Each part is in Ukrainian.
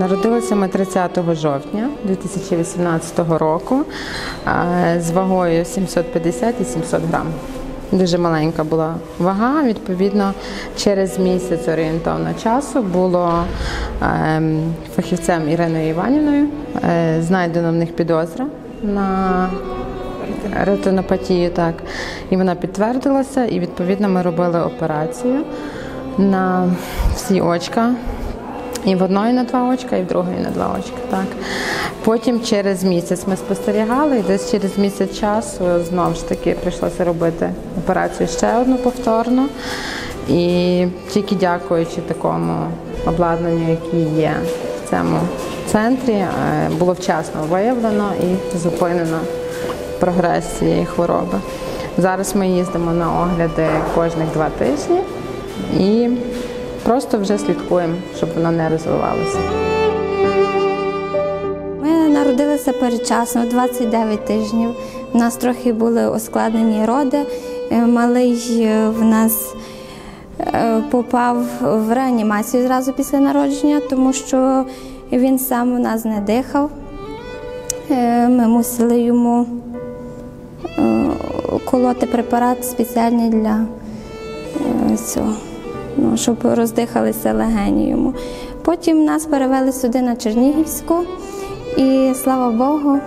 Народилися ми 30 жовтня 2018 року е, з вагою 750 і 700 грам. Дуже маленька була вага. Відповідно, через місяць орієнтовно часу було ем, фахівцем Іриною Іванівною. е, Знайдено в них підозра на ретинопатію, так. І вона підтвердилася, і відповідно ми робили операцію на всі очка. І в одної на два очка, і в другої на два очка. Так. Потім через місяць ми спостерігали, і десь через місяць часу знову ж таки прийшлося робити операцію ще одну повторну. І тільки дякуючи такому обладнанню, яке є в цьому центрі, е, було вчасно виявлено і зупинено прогрес цієї хвороби. Зараз ми їздимо на огляди кожних два тижні і просто вже слідкуємо, щоб воно не розвивалося. Ми народилися передчасно, 29 тижнів. У нас трохи були ускладнені роди. Е, Малий е, в нас е, попав в реанімацію зразу після народження, тому що він сам у нас не дихав. Ми мусили йому колоти препарат спеціальний для цього, ну, щоб роздихалися легені йому. Потім нас перевели сюди на Чернігівську, і слава Богу,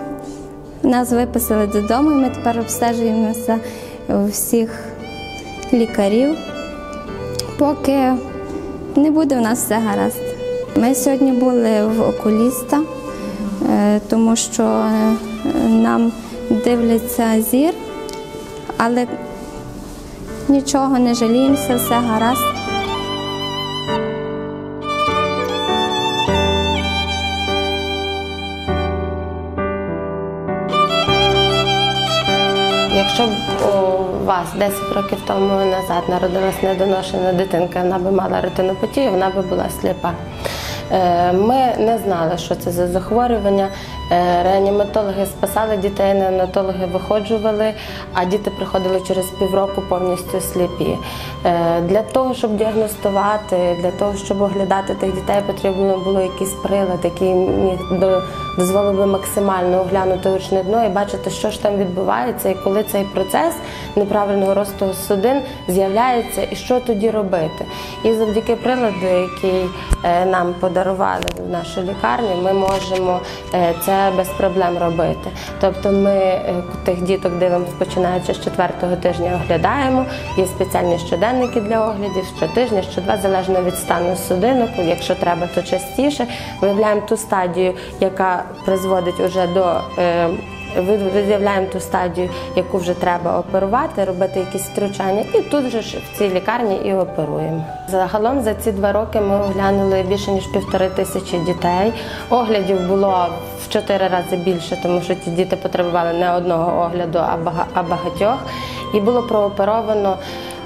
нас виписали додому, і ми тепер обстежуємося всіх лікарів, поки не буде у нас все гаразд. Ми сьогодні були в окуліста, е, тому що е, нам дивляться зір, але нічого не жаліємося, все гаразд. Якщо б у вас 10 років тому назад народилась недоношена дитинка, вона би мала ретинопатію, вона би була сліпа. Е, Ми не знали, що це за захворювання. Е, Реаніматологи спасали дітей, неонатологи виходжували, а діти приходили через півроку повністю сліпі. Е, Для того, щоб діагностувати, для того, щоб оглядати тих дітей, потрібно було якийсь прилад, який міг до- дозволив би максимально оглянути очне дно і бачити, що ж там відбувається, і коли цей процес неправильного росту судин з'являється, і що тоді робити. І завдяки приладу, який нам подарували в нашій лікарні, ми можемо е, це без проблем робити. Тобто ми е, тих діток дивимося, починаючи з четвертого тижня, оглядаємо. Є спеціальні щоденники для оглядів, щотижня, щодва, залежно від стану судинок. Якщо треба, то частіше. Виявляємо ту стадію, яка призводить уже до. Виявляємо ту стадію, яку вже треба оперувати, робити якісь втручання, і тут же ж в цій лікарні і оперуємо. Загалом за ці два роки ми оглянули більше ніж півтори тисячі дітей. Оглядів було в чотири рази більше, тому що ті діти потребували не одного огляду, а багатьох. І було прооперовано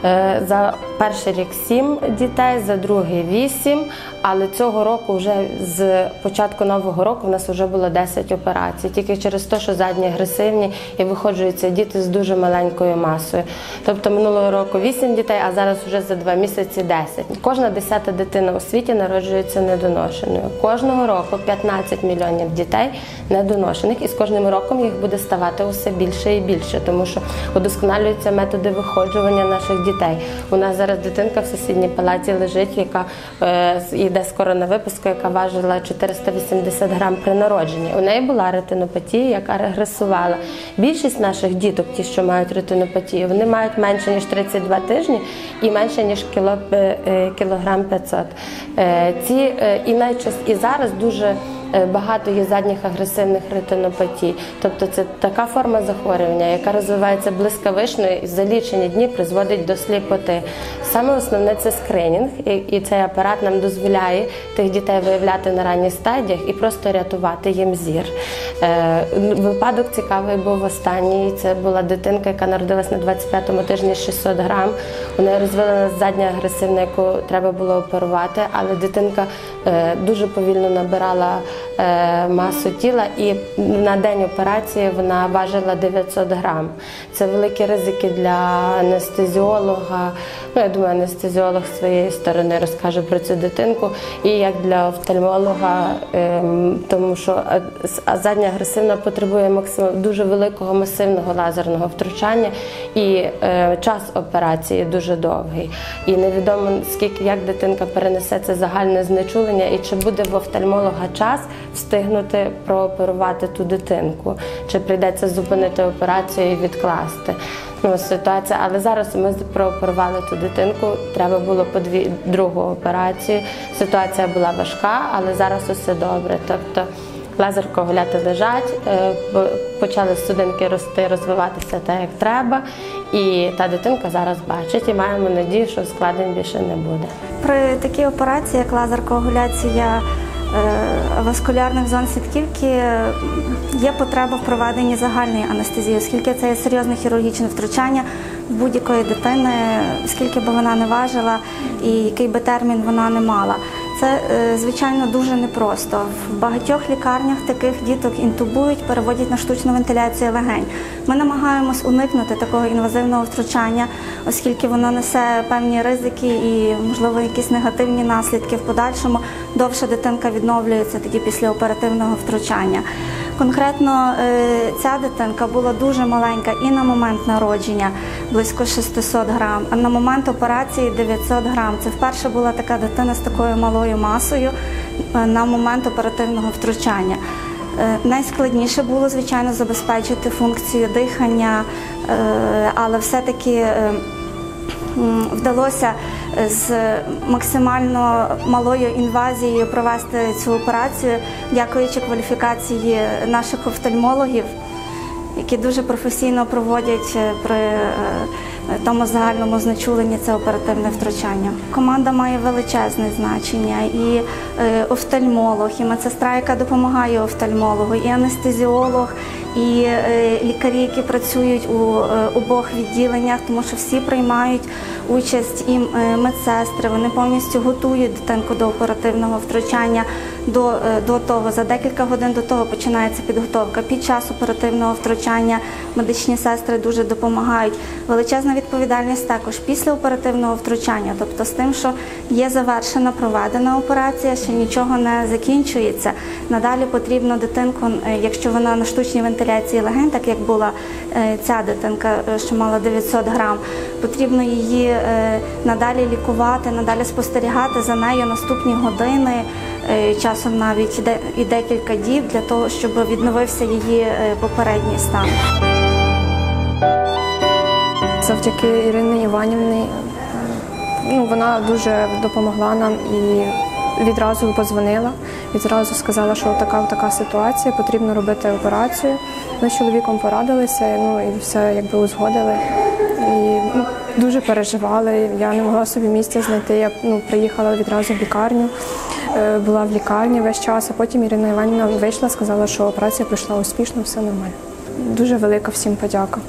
е, за перший рік сім дітей, за другий вісім. Але цього року, вже з початку нового року, в нас вже було 10 операцій, тільки через те, що задні агресивні і виходжуються діти з дуже маленькою масою. Тобто минулого року 8 дітей, а зараз вже за 2 місяці 10. Кожна десята дитина у світі народжується недоношеною. Кожного року 15 мільйонів дітей недоношених, і з кожним роком їх буде ставати усе більше і більше, тому що удосконалюються методи виходжування наших дітей. У нас зараз дитинка в сусідній палаті лежить, яка е, йде скоро на випуску, яка важила 480 грам при народженні. У неї була ретинопатія, яка регресувала. Більшість наших діток, ті, що мають ретинопатію, вони мають менше ніж 32 тижні і менше ніж кіло, е, е, кілограм 500. Е, Ці е, і найчас і зараз дуже е, багато є задніх агресивних ретинопатій. Тобто це така форма захворювання, яка розвивається блискавично і за лічені дні призводить до сліпоти. Саме основне це скринінг, і цей апарат нам дозволяє тих дітей виявляти на ранніх стадіях і просто рятувати їм зір. Е, Випадок цікавий був останній. Це була дитинка, яка народилась на 25-му тижні 600 грам. У неї розвилася задня агресивна, яку треба було оперувати, але дитинка е, дуже повільно набирала е, масу тіла, і на день операції вона важила 900 грам. Це великі ризики для анестезіолога. Ну, я думаю, анестезіолог з своєї сторони розкаже про цю дитинку, і як для офтальмолога, ем, тому що е, агресивна потребує максимум дуже великого масивного лазерного втручання, і е, час операції дуже довгий. І невідомо скільки як дитинка перенесе це загальне знечулення, і чи буде в офтальмолога час встигнути прооперувати ту дитинку, чи прийдеться зупинити операцію і відкласти. Ну, ситуація, але зараз ми прооперували ту дитинку. Треба було по дві другу операцію. Ситуація була важка, але зараз усе добре. Тобто лазер-коагуляти лежать, е, почали судинки рости, розвиватися так, як треба. І та дитинка зараз бачить, і маємо надію, що ускладнень більше не буде. При такій операції, як лазер-коагуляція е, васкулярних зон сітківки, є потреба в проведенні загальної анестезії, оскільки це є серйозне хірургічне втручання будь-якої дитини, скільки б вона не важила і який би термін вона не мала. Це е, звичайно дуже непросто. В багатьох лікарнях таких діток інтубують, переводять на штучну вентиляцію легень. Ми намагаємось уникнути такого інвазивного втручання, оскільки воно несе певні ризики і, можливо, якісь негативні наслідки в подальшому. Довше дитинка відновлюється тоді після оперативного втручання. Конкретно е, ця дитинка була дуже маленька і на момент народження близько 600 грам, а на момент операції 900 грам. Це вперше була така дитина з такою малою масою е, на момент оперативного втручання. Е, Найскладніше було, звичайно, забезпечити функцію дихання, але все-таки е, вдалося з максимально малою інвазією провести цю операцію, дякуючи кваліфікації наших офтальмологів, які дуже професійно проводять е, при е, тому загальному знечуленні це оперативне втручання. Команда має величезне значення і е, офтальмолог, і медсестра, яка допомагає офтальмологу, і анестезіолог, і е, лікарі, які працюють у е, обох відділеннях, тому що всі приймають участь і е, медсестри. Вони повністю готують дитинку до оперативного втручання. До, е, до того за декілька годин до того починається підготовка. Під час оперативного втручання медичні сестри дуже допомагають. Величезна відповідальність також після оперативного втручання, тобто з тим, що є завершена проведена операція, ще нічого не закінчується. Надалі потрібно дитинку, е, якщо вона на штучній вентиляції легень, так як була е, ця дитинка, е, що мала 900 грам, потрібно її надалі лікувати, надалі спостерігати за нею наступні години, часом навіть і декілька діб для того, щоб відновився її попередній стан. Завдяки Ірині Іванівні ну, вона дуже допомогла нам і відразу подзвонила, відразу сказала, що така така ситуація, потрібно робити операцію. Ми з чоловіком порадилися, ну і все якби узгодили. І ну, дуже переживали. Я не могла собі місця знайти. Я ну, приїхала відразу в лікарню, е, була в лікарні весь час, а потім Ірина Іванівна вийшла, сказала, що операція пройшла успішно, все нормально. Дуже велика всім подяка.